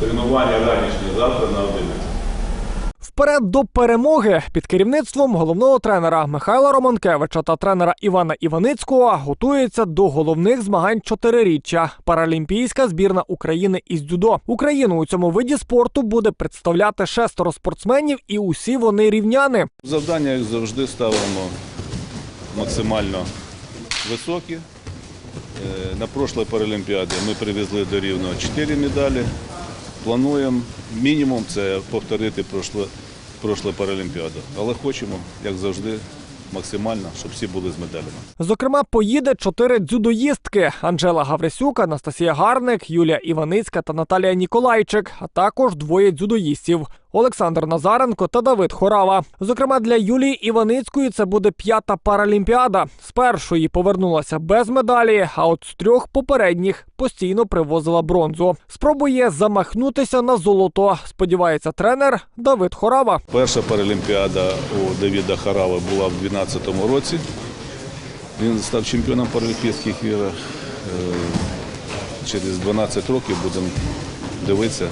Тренування ранішнє завтра на 11. Вперед до перемоги під керівництвом головного тренера Михайла Романкевича та тренера Івана Іваницького готується до головних змагань чотириріччя Паралімпійська збірна України із дзюдо. Україну у цьому виді спорту буде представляти шестеро спортсменів, і усі вони рівняни. Завдання, як завжди, ставимо максимально високі. Е, На прошлій Паралімпіаді ми привезли до Рівного 4 медалі. Плануємо мінімум це повторити прошле, прошле Паралімпіаду. Але хочемо, як завжди, максимально, щоб всі були з медалями. Зокрема, поїде чотири дзюдоїстки: Анжела Гаврисюк, Анастасія Гарник, Юлія Іваницька та Наталія Ніколайчик, а також двоє дзюдоїстів. Олександр Назаренко та Давид Хорава. Зокрема, для Юлії Іваницької це буде п'ята паралімпіада. З першої повернулася без медалі, а от з трьох попередніх постійно привозила бронзу. Спробує замахнутися на золото. Сподівається тренер Давид Хорава. Перша Паралімпіада у Давіда Харави була в 2012 році. Він став чемпіоном Паралімпійських ігор. Е, Через 12 років будемо дивитися.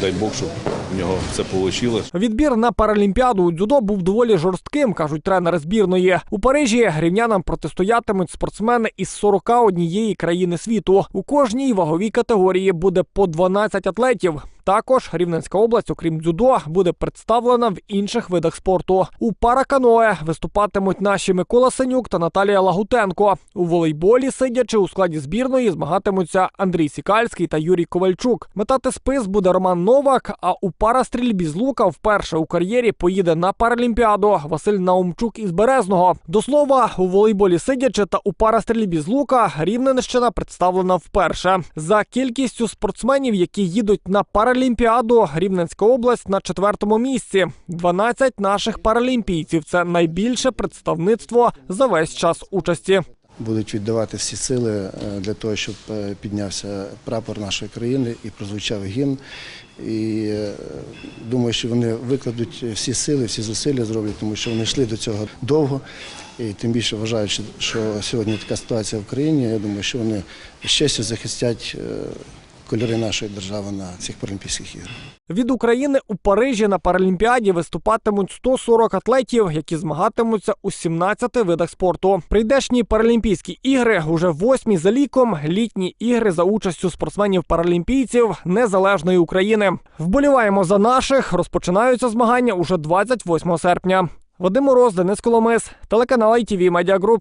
Дай Бог, щоб в нього це вийшло. Відбір на паралімпіаду у дзюдо був доволі жорстким, кажуть тренери збірної. У Парижі рівнянам протистоятимуть спортсмени із 41 країни світу. У кожній ваговій категорії буде по 12 атлетів. Також Рівненська область, окрім дзюдо, буде представлена в інших видах спорту. У параканое виступатимуть наші Микола Сенюк та Наталія Лагутенко. У волейболі, сидячи у складі збірної, змагатимуться Андрій Сікальський та Юрій Ковальчук. Метати спис буде Роман Новак. А у парастрільбі з лука вперше у кар'єрі поїде на паралімпіаду Василь Наумчук із Березного. До слова, у волейболі сидячи та у парастрільбі з лука Рівненщина представлена вперше. За кількістю спортсменів, які їдуть на паралімпіаду, Рівненська область на четвертому місці. 12 наших паралімпійців це найбільше представництво за весь час участі. будуть віддавати всі сили е, для того, щоб е, піднявся прапор нашої країни і прозвучав гімн. І е, думаю, що вони викладуть всі сили, всі зусилля зроблять, тому що вони йшли до цього довго. І тим більше вважаючи, що сьогодні така ситуація в країні, я думаю, що вони з честю захистять кольори нашої держави на цих Паралімпійських іграх. Від України у Парижі на Паралімпіаді виступатимуть 140 атлетів, які змагатимуться у 17 видах спорту. Прийдешні Паралімпійські ігри уже восьмі за ліком. Літні ігри за участю спортсменів-паралімпійців незалежної України. Вболіваємо за наших. Розпочинаються змагання уже 28 серпня. Вадим Мороз, Денис Коломис, телеканал ITV Media.